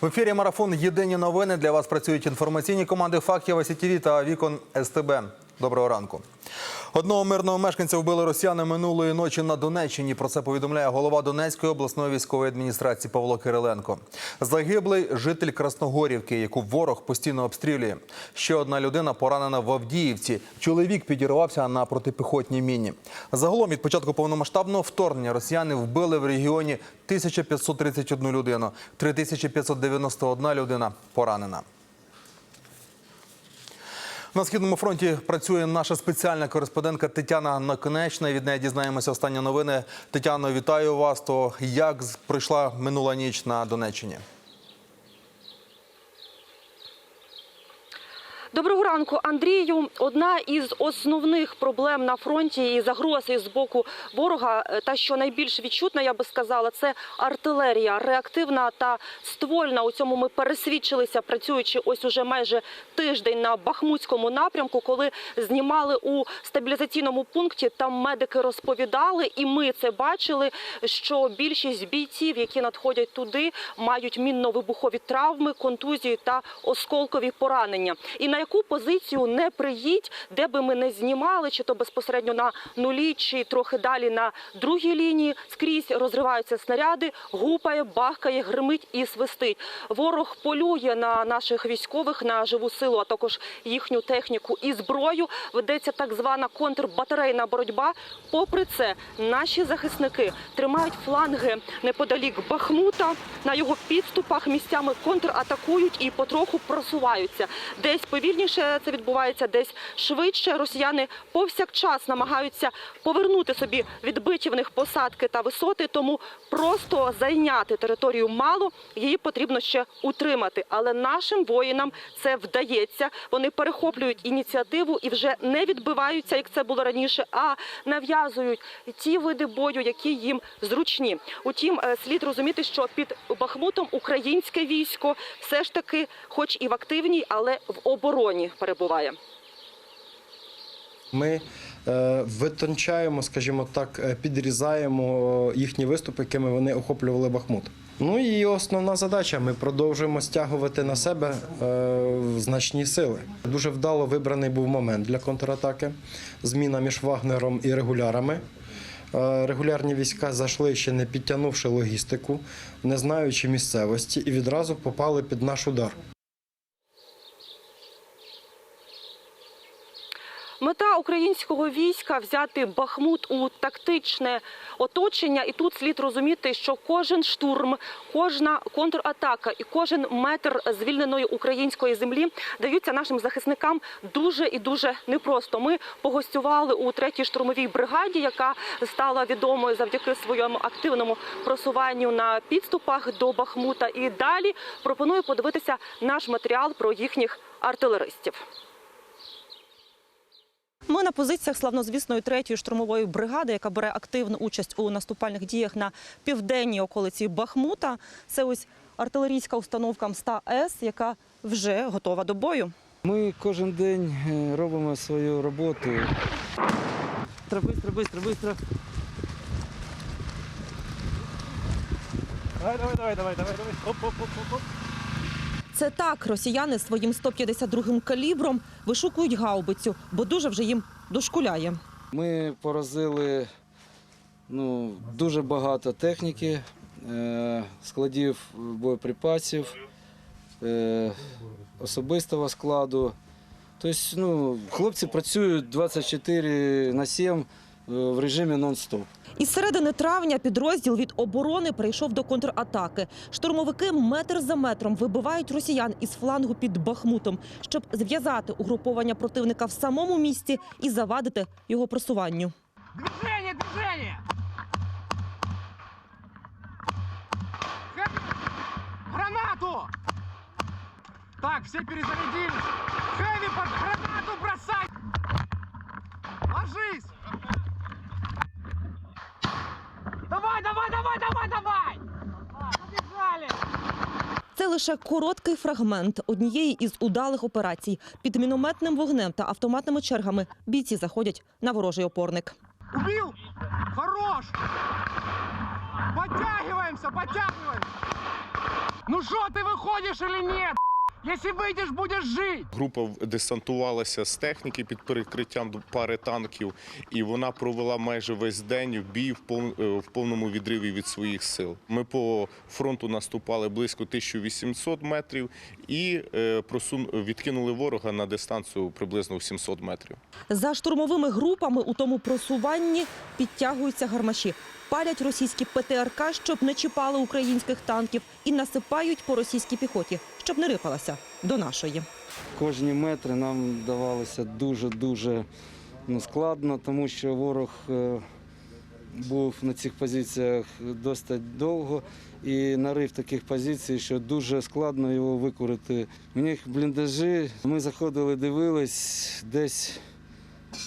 В ефірі марафон Єдині новини. Для вас працюють інформаційні команди фактів СІТІВІ та Вікон СТБ. Доброго ранку. Одного мирного мешканця вбили росіяни минулої ночі на Донеччині. Про це повідомляє голова Донецької обласної військової адміністрації Павло Кириленко. Загиблий житель Красногорівки, яку ворог постійно обстрілює. Ще одна людина поранена в Авдіївці. Чоловік підірвався на протипіхотній міні. Загалом від початку повномасштабного вторгнення росіяни вбили в регіоні 1531 людину, 3591 людина поранена. На східному фронті працює наша спеціальна кореспондентка Тетяна Наконечна. Від неї дізнаємося останні новини. Тетяно, вітаю вас. То як пройшла минула ніч на Донеччині? Доброго ранку, Андрію. Одна із основних проблем на фронті і загрози з боку ворога, е, та що найбільш відчутна, я би сказала, це артилерія, реактивна та ствольна. У цьому ми пересвідчилися, працюючи ось уже майже тиждень на Бахмутському напрямку, коли знімали у стабілізаційному пункті. Там медики розповідали, і ми це бачили. Що більшість бійців, які надходять туди, мають мінно-вибухові травми, контузії та осколкові поранення. І яку позицію не приїдь, де би ми не знімали, чи то безпосередньо на нулі, чи трохи далі на другій лінії, скрізь розриваються снаряди, гупає, бахкає, гримить і свистить. Ворог полює на наших військових, на живу силу, а також їхню техніку і зброю. Ведеться так звана контрбатарейна боротьба. Попри це, наші захисники тримають фланги неподалік Бахмута. На його підступах місцями контратакують і потроху просуваються. Десь повільніше це відбувається, десь швидше. Росіяни повсякчас намагаються повернути собі відбиті в них посадки та висоти. Тому просто зайняти територію мало, її потрібно ще утримати. Але нашим воїнам це вдається. Вони перехоплюють ініціативу і вже не відбиваються, як це було раніше, а нав'язують ті види бою, які їм зручні. Утім, е, слід розуміти, що під Бахмутом українське військо все ж таки, хоч і в активній, але в обороні перебуває. Ми е, витончаємо, скажімо так, е, підрізаємо їхні виступи, якими вони охоплювали Бахмут. Ну і основна задача ми продовжуємо стягувати на себе е, значні сили. Дуже вдало вибраний був момент для контратаки. Зміна між Вагнером і регулярами. Е, Регулярні війська зайшли ще не підтягнувши логістику, не знаючи місцевості, і відразу попали під наш удар. Мета українського війська взяти Бахмут у тактичне оточення, і тут слід розуміти, що кожен штурм, кожна контратака і кожен метр звільненої української землі даються нашим захисникам дуже і дуже непросто. Ми погостювали у третій штурмовій бригаді, яка стала відомою завдяки своєму активному просуванню на підступах до Бахмута. І далі пропоную подивитися наш матеріал про їхніх артилеристів. Ми на позиціях славнозвісної третьої штурмової бригади, яка бере активну участь у наступальних діях на південній околиці Бахмута. Це ось артилерійська установка МСТА С, яка вже готова до бою. Ми кожен день е, робимо свою роботу. Быстро, быстро, быстро. Давай, давай, давай, давай, давай, давай. Оп, оп, оп, оп, оп. Це так росіяни своїм 152-м калібром вишукують гаубицю, бо дуже вже їм дошкуляє. Ми поразили ну, дуже багато техніки, е, складів боєприпасів, е, особистого складу. Тобто, ну, хлопці працюють 24 на 7 е, в режимі нон-стоп. Із середини травня підрозділ від оборони прийшов до контратаки. Штурмовики метр за метром вибивають росіян із флангу під Бахмутом, щоб зв'язати угруповання противника в самому місті і завадити його просуванню. Движение! Хэппи! Гранату! Так, все перезарядились. Хэви под гранату бросай! Ложись! Давай, давай, давай, давай, давай! Побежали! Це лише короткий фрагмент однієї із удалих операцій. Під мінометним вогнем та автоматними чергами бійці заходять на ворожий опорник. Убив! Хорош! Подтягиваемся, подтягиваемся! Ну що ти виходиш или нет? Если выйдешь, будешь жить. Група десантувалася з техніки під перекриттям пари танків, і вона провела майже весь день в бій в е, повному відриві від своїх сил. Ми по фронту наступали близько 1800 метрів і е, відкинули ворога на дистанцію приблизно в 700 метрів. За штурмовими групами у тому просуванні підтягуються гармаші. Палять російські ПТРК, щоб не чіпали українських танків, і насипають по російській піхоті, щоб не рипалася до нашої. Кожні метри нам давалося дуже-дуже ну, складно, тому що ворог е, був на цих позиціях досить довго і нарив таких позицій, що дуже складно його викорити. У них бліндажі, ми заходили, дивились, десь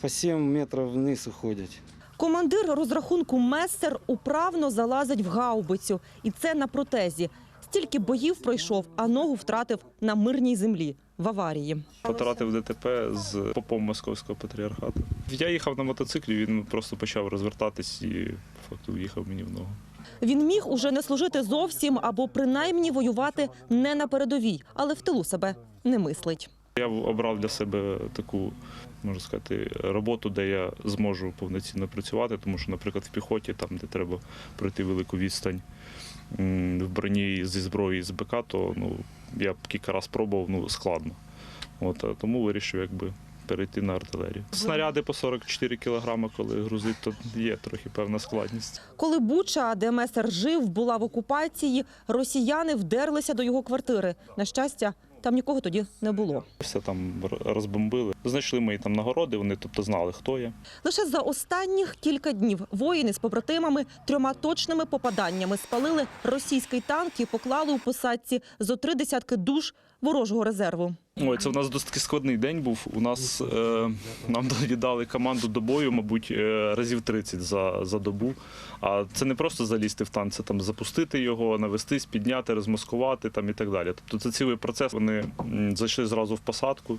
по 7 метрів вниз уходять. Командир розрахунку Мессер управно залазить в гаубицю. І це на протезі. Стільки боїв пройшов, а ногу втратив на мирній землі в аварії. Потратив ДТП з попом московського патріархату. Я їхав на мотоциклі, він просто почав розвертатись і по факту в'їхав мені в ногу. Він міг уже не служити зовсім або принаймні воювати не на передовій, але в тилу себе не мислить. Я обрав для себе таку, можна сказати, роботу, де я зможу повноцінно працювати, тому що, наприклад, в піхоті, там, де треба пройти велику відстань в броні зі зброї з БК, то ну, я кілька разів пробував, ну, складно. От, тому вирішив якби перейти на артилерію. Снаряди по 44 кілограми, коли грузить, то є трохи певна складність. Коли Буча, де Месер жив, була в окупації, росіяни вдерлися до його квартири. На щастя, там нікого тоді не було. Все там розбомбили. Знайшли мої там нагороди, вони тобто знали, хто я. Лише за останніх кілька днів воїни з побратимами трьома точними попаданнями спалили російський танк і поклали у посадці зо три десятки душ ворожого резерву. Ой, це у нас досить складний день був. У нас е, нам тоді дали команду до бою, мабуть, е, разів 30 за, за добу. А це не просто залізти в танк, це там запустити його, навестись, підняти, розмаскувати там і так далі. Тобто це цілий процес. Вони зайшли зразу в посадку.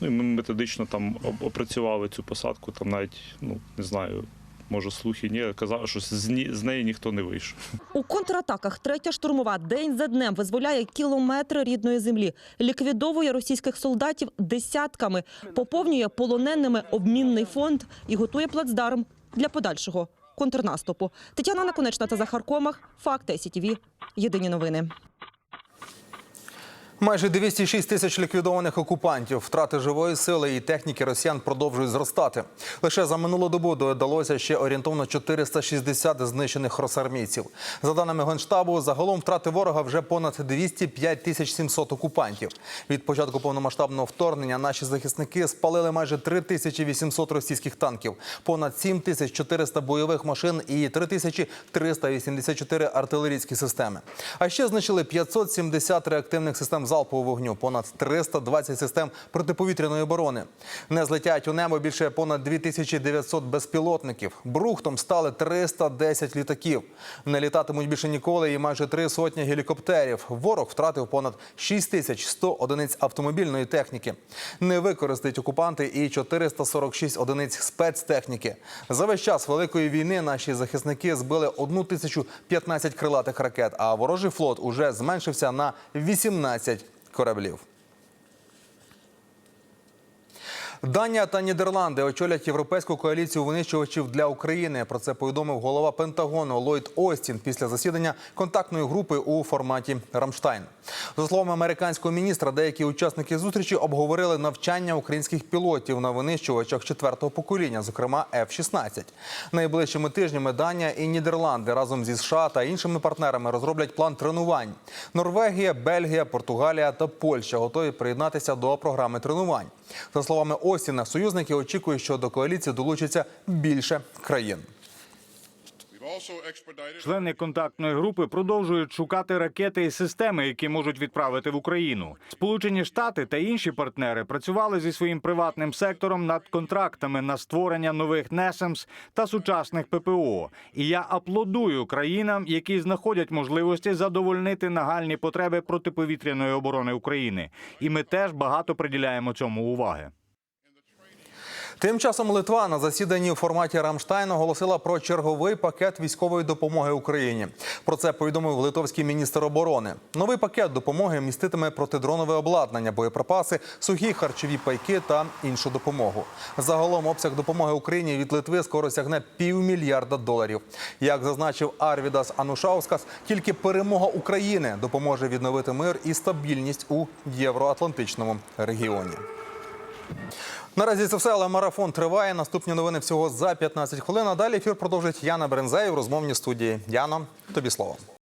Ну і ми методично там опрацювали цю посадку. Там навіть ну не знаю, може слухи ні, казали, що з, неї ніхто не вийшов. У контратаках третя штурмова день за днем визволяє кілометри рідної землі, ліквідовує російських солдатів десятками, поповнює полоненими обмінний фонд і готує плацдарм для подальшого контрнаступу. Тетяна Наконечна та Захар Комах. Факти СІТВ. Єдині новини. Майже 206 тисяч ліквідованих окупантів. Втрати живої сили і техніки росіян продовжують зростати. Лише за минулу добу додалося ще орієнтовно 460 знищених росармійців. За даними Генштабу, загалом втрати ворога вже понад 205 тисяч 700 окупантів. Від початку повномасштабного вторгнення наші захисники спалили майже 3800 російських танків, понад 7400 бойових машин і 3384 артилерійські системи. А ще знищили 570 реактивних систем залпового вогню, понад 320 систем протиповітряної оборони. Не злетять у небо більше понад 2900 безпілотників. Брухтом стали 310 літаків. Не літатимуть більше ніколи і майже три сотні гелікоптерів. Ворог втратив понад 6100 одиниць автомобільної техніки. Не використають окупанти і 446 одиниць спецтехніки. За весь час великої війни наші захисники збили 1015 крилатих ракет, а ворожий флот уже зменшився на 18 кораблів. Данія та Нідерланди очолять європейську коаліцію винищувачів для України. Про це повідомив голова Пентагону Ллойд Остін після засідання контактної групи у форматі Рамштайн. За словами американського міністра, деякі учасники зустрічі обговорили навчання українських пілотів на винищувачах четвертого покоління, зокрема F-16. Найближчими тижнями Данія і Нідерланди разом зі США та іншими партнерами розроблять план тренувань. Норвегія, Бельгія, Португалія та Польща готові приєднатися до програми тренувань. За словами Остіна, союзники очікують, що до коаліції долучиться більше країн. Члени контактної групи продовжують шукати ракети і системи, які можуть відправити в Україну. Сполучені Штати та інші партнери працювали зі своїм приватним сектором над контрактами на створення нових NESEMS та сучасних ППО. І я аплодую країнам, які знаходять можливості задовольнити нагальні потреби протиповітряної оборони України. І ми теж багато приділяємо цьому уваги. Тим часом Литва на засіданні у форматі Рамштайн оголосила про черговий пакет військової допомоги Україні. Про це повідомив литовський міністр оборони. Новий пакет допомоги міститиме протидронове обладнання, боєприпаси, сухі харчові пайки та іншу допомогу. Загалом обсяг допомоги Україні від Литви скоро сягне півмільярда доларів. Як зазначив Арвідас Анушаускас, тільки перемога України допоможе відновити мир і стабільність у євроатлантичному регіоні. Наразі це все, але марафон триває. Наступні новини всього за 15 хвилин. А далі ефір продовжить Яна Брензей в розмовній студії. Яно, тобі слово.